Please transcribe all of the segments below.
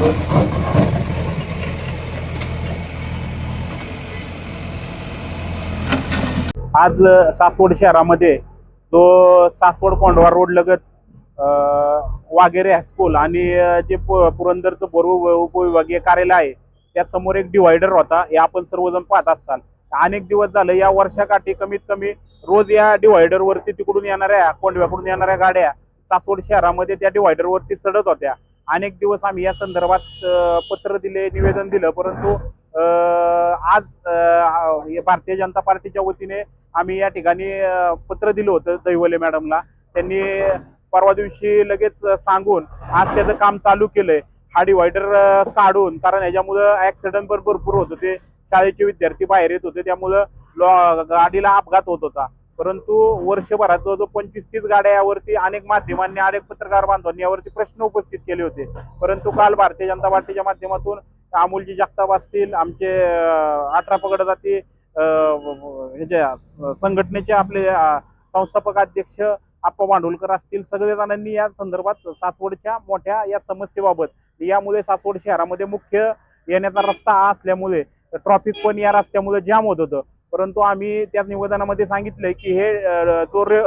आज सासवड शहरामध्ये जो सासवड कोंढवा रोड लगत वागेरे हायस्कूल आणि जे पुरंदरचं बोरव उपविभागीय कार्यालय आहे त्या समोर एक डिवायडर होता. हे आपण सर्वजण पाहत असाल. अनेक दिवस झाले या वर्षाकाठी कमीत कमी रोज या डिवायडरवरती तिकडून येणाऱ्या कोंढव्याकडून येणाऱ्या गाड्या सासवड शहरामध्ये त्या डिवायडरवरती चढत होत्या. अनेक दिवस आम्ही या संदर्भात पत्र दिले निवेदन दिलं परंतु आज भारतीय जनता पार्टीच्या वतीने आम्ही या ठिकाणी पत्र दिलं होतं दैवले मॅडमला. त्यांनी परवा दिवशी लगेच सांगून आज त्याचं काम चालू केलंय. हा डिवायडर काढून कारण ह्याच्यामुळं ऍक्सिडेंट पण भरपूर होत होते. शाळेचे विद्यार्थी बाहेर येत होते. त्यामुळं गाडीला अपघात होत होता. परंतु वर्षभरात जो पंचवीस तीस गाड्या यावरती अनेक माध्यमांनी अनेक पत्रकार बांधवांनी यावरती प्रश्न उपस्थित केले होते. परंतु काल भारतीय जनता पार्टीच्या माध्यमातून अमोलजी जगताप असतील आमचे अठरा पगड जाती ह्याच्या संघटनेचे आपले संस्थापक अध्यक्ष आप्पा मांडुलकर असतील सगळे जणांनी या संदर्भात सासवडच्या मोठ्या या समस्येबाबत यामुळे सासवड शहरामध्ये मुख्य येण्याचा रस्ता असल्यामुळे ट्रॉफिक पण या रस्त्यामुळे जाम होत होतं. परंतु आम्ही त्या निवेदनामध्ये सांगितलंय की हे जो रे-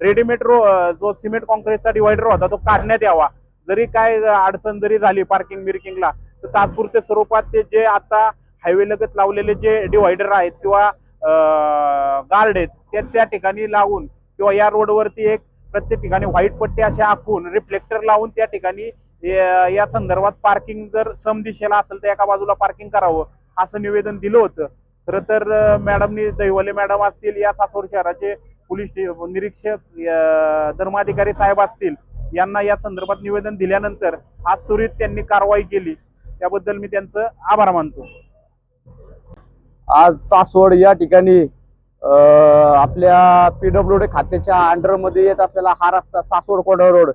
रेडीमेड रो जो सिमेंट कॉन्क्रीटचा डिवायडर होता तो काढण्यात यावा. जरी काय अडचण जरी झाली पार्किंग बिर्किंगला तर तात्पुरते स्वरूपात ते जे आता हायवे लगत लावलेले जे डिवायडर आहेत किंवा गार्ड आहेत ते त्या ठिकाणी लावून किंवा या रोडवरती एक प्रत्येक ठिकाणी व्हाईट पट्टी असे आखून रिफ्लेक्टर लावून त्या ठिकाणी या या संदर्भात पार्किंग जर सम दिशेला असेल तर एका बाजूला पार्किंग करावं असं निवेदन दिलं होतं. खरं तर मॅडमनी दैवले मॅडम असतील या सासवड शहराचे पोलीस निरीक्षक धर्माधिकारी साहेब असतील यांना या संदर्भात निवेदन दिल्यानंतर आज त्वरित त्यांनी कारवाई केली. त्याबद्दल मी त्यांचं आभार मानतो. आज सासवड या ठिकाणी आपल्या पीडब्ल्यू डी खात्याच्या अंडरमध्ये येत असलेला हा रस्ता सासवड कोडा रोड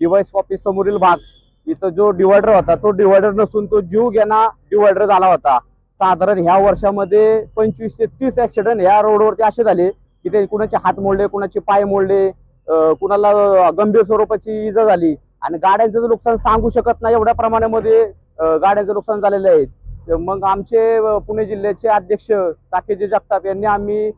डिवाइस ऑफिस समोरील भाग इथं जो डिवायडर होता तो डिवायडर नसून तो जीव घेणा डिवायडर झाला होता. साधारण ह्या वर्षामध्ये पंचवीस ते तीस ऍक्सिडेंट ह्या रोडवरती असे झाले की ते कुणाचे हात मोडले कुणाचे पाय मोडले कुणाला गंभीर स्वरूपाची इजा झाली. आणि गाड्यांचं जर नुकसान सांगू शकत नाही एवढ्या प्रमाणामध्ये गाड्यांचं नुकसान झालेलं आहे. मग आमचे पुणे जिल्ह्याचे अध्यक्ष साकेजी जगताप यांनी आम्ही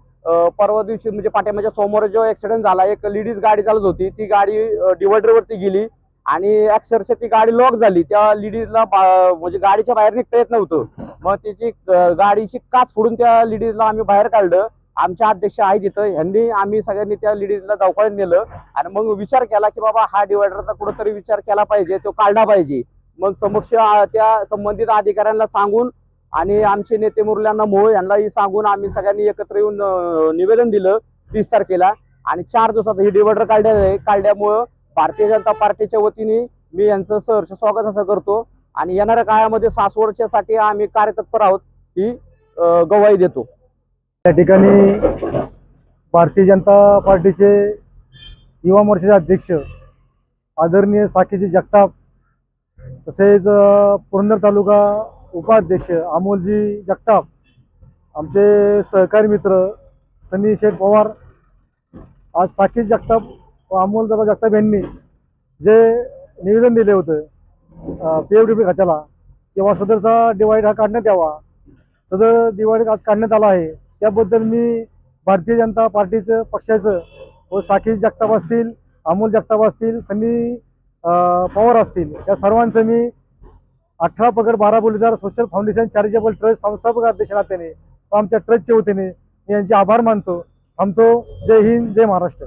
परवा दिवशी म्हणजे पाठ्यामाच्या समोर जो ऍक्सिडेंट झाला एक लेडीज गाडी चालत होती. ती गाडी डिवायडरवरती गेली. आणि अक्षरशः ती गाडी लॉक झाली. त्या लेडीजला म्हणजे गाडीच्या बाहेर निघता येत नव्हतं. मग त्याची गाडीची काच फोडून त्या लेडीजला आम्ही बाहेर काढलं. आमचे अध्यक्ष आहे तिथं ह्यांनी आम्ही सगळ्यांनी त्या लेडीजला दवाखान्यात नेलं. आणि मग विचार केला की बाबा हा डिवायडरचा कुठंतरी विचार केला पाहिजे. तो काढला पाहिजे. मग समक्ष त्या संबंधित अधिकाऱ्यांना सांगून आणि आमचे नेते मुरल्यांना मोह यांनाही सांगून आम्ही सगळ्यांनी एकत्र येऊन निवेदन दिलं तीस तारखेला. आणि चार दिवसात ही डिवायडर काढल्या काढल्यामुळं भारतीय जनता पार्टीच्या वतीने मी यांचं सहर्ष स्वागत असं करतो. आणि येणाऱ्या काळामध्ये सासवडच्यासाठी आम्ही कार्यतत्पर आहोत ही गवाही देतो. या ठिकाणी भारतीय जनता पार्टीचे युवा मोर्चाचे अध्यक्ष आदरणीय साखीजी जगताप तसेच पुरंदर तालुका उपाध्यक्ष अमोलजी जगताप आमचे सहकारी मित्र सनी शेठ पवार आज साखी जगताप अमोल दादा जगताप यांनी जे निवेदन दिले होतं पी एफ डी पी खात्याला किंवा सदरचा डिवाईड हा काढण्यात यावा सदर दिवाळी आज काढण्यात आला आहे त्याबद्दल मी भारतीय जनता पार्टीचं पक्षाचं व साकेश जगताप असतील अमोल जगताप असतील सनी पवार असतील या सर्वांचं मी अठरा पगड बारा बोलीदार सोशल फाउंडेशन चॅरिटेबल ट्रस्ट संस्थापक अध्यक्ष नात्याने व आमच्या ट्रस्टच्या वतीने मी यांचे आभार मानतो. थांबतो. जय हिंद जय महाराष्ट्र.